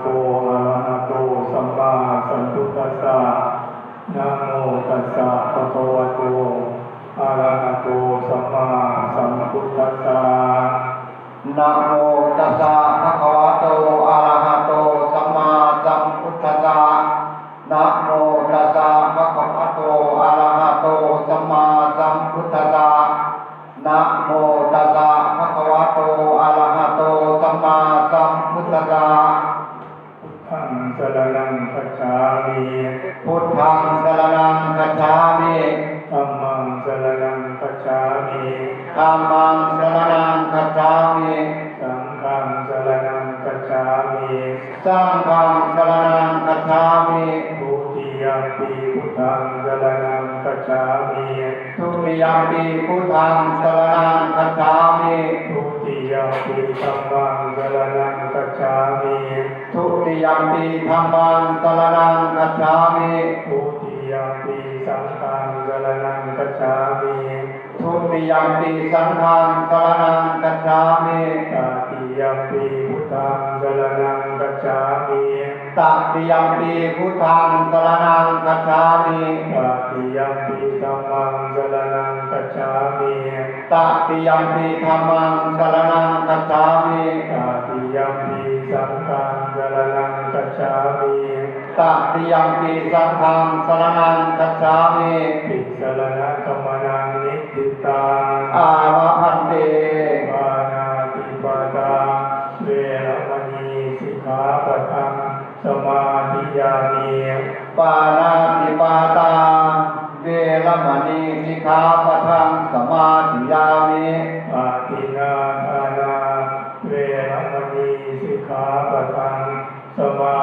โตอะระหะโตสัมมาสัมพุทธัสสะนะโมตัสสะภะคะวะโตอะระหะโตสัมมาสัมพุทธัสสะนะโมตัสสะภะคะวะโตอะระหะโตสัมมาสัมพุทธัสสะนะโมตัสสะภะคะวะโตอะระหะโตสัมมาสัมพุทธัสสะนะโมตัสสะภะคะวะโตอะระหะโตสัมมาสัมพุทธัสสะ ทังสรณังคัจฉามิพุทธังสรณังคัจฉามิธัมมังสรณังคัจฉามิธัมมังสรณังคัจฉามิสังฆังสรณังคัจฉามิสังฆังสรณังคัจฉามิทุติยมปีพุทธังสรณังคัจฉามิทุติยมปีพุทธังสรณังคัจฉามิทุติยมปีธัมมัง ติยมปีธัมมังสรณังคัจฉามิทุติยมปีสังฆังสรณังคัจฉามิทุติยมปีสังฆังสรณังคัจฉามิตติยมปีพุทธังสรณังคัจฉามิตติยมปีพุทธังสรณังคัจฉามิตติยมปีธัมมังสรณังคัจฉามิตติยมปีธัมมังสรณังคัจฉามิตติยมปีสังฆังสรณังคัจฉามิ ตติยมปีสังฆังสรณังคัจฉามิติสรณะกมนังนิติตังอาวะพันเตปานาติปาตาเวรมณีสิกขาปะทังสมาธิยามีปานาติปาตาเวรมณีสิกขาปะทังสมาธิยามิอาตินาทา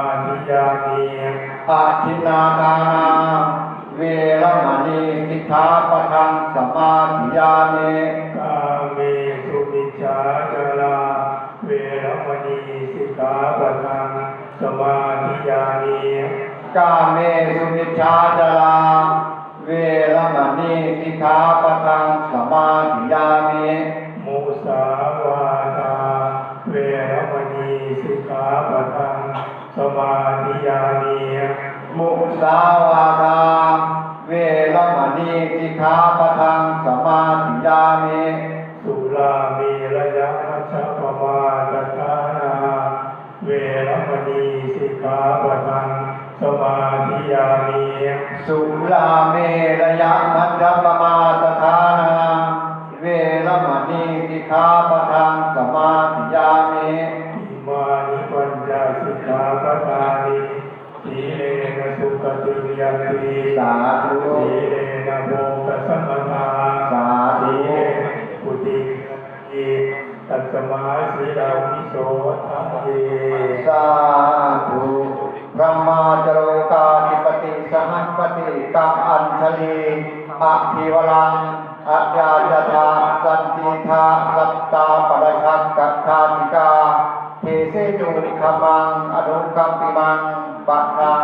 มาธิยามีอาทินนาทานาเวรมณีสิกขาปะทังสมาธิยามิกาเมสุมิจฉาจาราเวรมณีสิกขาปะทังสมาธิยามีกาเมสุมิชฌาจาราเวรมณีสิกขาปะทังสมาธิยามิมุสาวาทาเวรมณีสิกขาปะทังส มาธิยามีมุสาวาทาเวรมณีสิกขาปะทังสมาธิยามิสุรามีระยะมัชฌปมาตทานาเวรมณีสิกขาปะทังสมาธิยามีสุราเมระยะมัจจปมาตทานาเวรมณีสิกขาป นะสุขติยันติสาธุสีเลนะโภคสัมทาสาธุเนปุติยีตัสมาสีดาวิโสทะเยสาธุพระมาจโรกาธิปติสหัสปติกังอัญชลีอะทิวรังอะยาจทาสันติทาสัตตาปรชักกัจฉาติกาเทเสจุขมังอนุกัมปิมังปัจจัง